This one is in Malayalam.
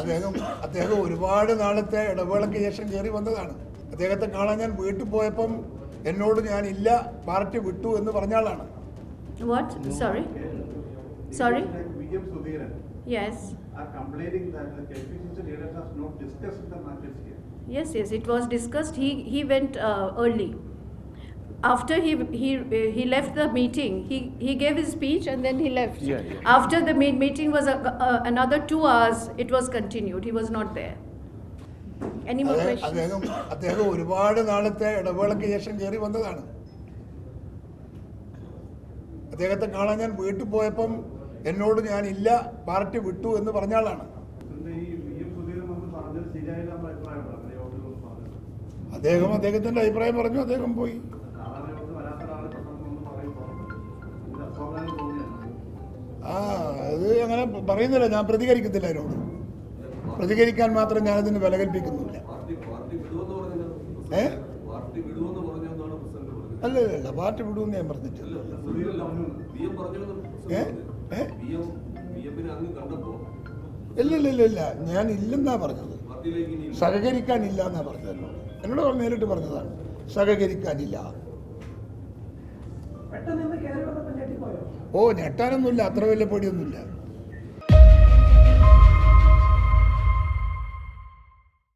അദ്ദേഹം അദ്ദേഹം ഒരുപാട് നാളത്തെ ഇടവേളയ്ക്ക് ശേഷം കയറി വന്നതാണ് അദ്ദേഹത്തെ കാണാൻ ഞാൻ വീട്ടിൽ പോയപ്പം എന്നോട് ഞാൻ ഇല്ല പാർട്ടി വിട്ടു എന്ന് പറഞ്ഞ ആളാണ് What? Sorry? Sorry? Yes. are complaining that the KPCC leaders have not discussed the matters here. Yes, yes, it was discussed. He, he went uh, early. After he, he, uh, he left the meeting, he, he gave his speech and then he left. Yeah, yeah. After the me- meeting was a, uh, another 2 hours, it was continued. He was not there. Any more questions? അദ്ദേഹം അദ്ദേഹം ഒരുപാട് നാളത്തെ ഇടവേളയ്ക്ക് ശേഷം കയറി വന്നതാണ് അദ്ദേഹത്തെ കാണാൻ ഞാൻ വീട്ടിൽ പോയപ്പം എന്നോട് ഞാൻ ഇല്ല പാർട്ടി വിട്ടു എന്ന് പറഞ്ഞ ആളാണ് ഇതിന്റെ ഈ VM Sudhiran വന്ന് പറഞ്ഞത് ശരിയായില്ല എന്ന അഭിപ്രായമാണ് അങ്ങനെ യോഗത്തിൽ വന്ന് പറഞ്ഞത്. അദ്ദേഹം അദ്ദേഹത്തിന്റെ അഭിപ്രായം പറഞ്ഞു അദ്ദേഹം പോയി ആ അത് അങ്ങനെ പറയുന്നില്ല. ഞാൻ പ്രതികരിക്കത്തില്ല അതിനോട്. പ്രതികരിക്കാൻ മാത്രം ഞാനതിന് വില കൽപ്പിക്കുന്നില്ല. ഏ? അല്ല ഇല്ല പാർട്ടി വിടുമെന്ന് ഞാൻ പറഞ്ഞിട്ടില്ല. അല്ല ഏ? ഇല്ല ഇല്ല ഇല്ല ഇല്ല. ഞാൻ ഇല്ലെന്നാ പറഞ്ഞത്. സഹകരിക്കാനില്ല എന്നാ പറഞ്ഞത് എന്നോട്. നേരിട്ട് പറഞ്ഞതാണ്. സഹകരിക്കാനില്ല ഓ ഞെട്ടാനൊന്നുമില്ല. അത്ര വലിയ പേടിയൊന്നുമില്ല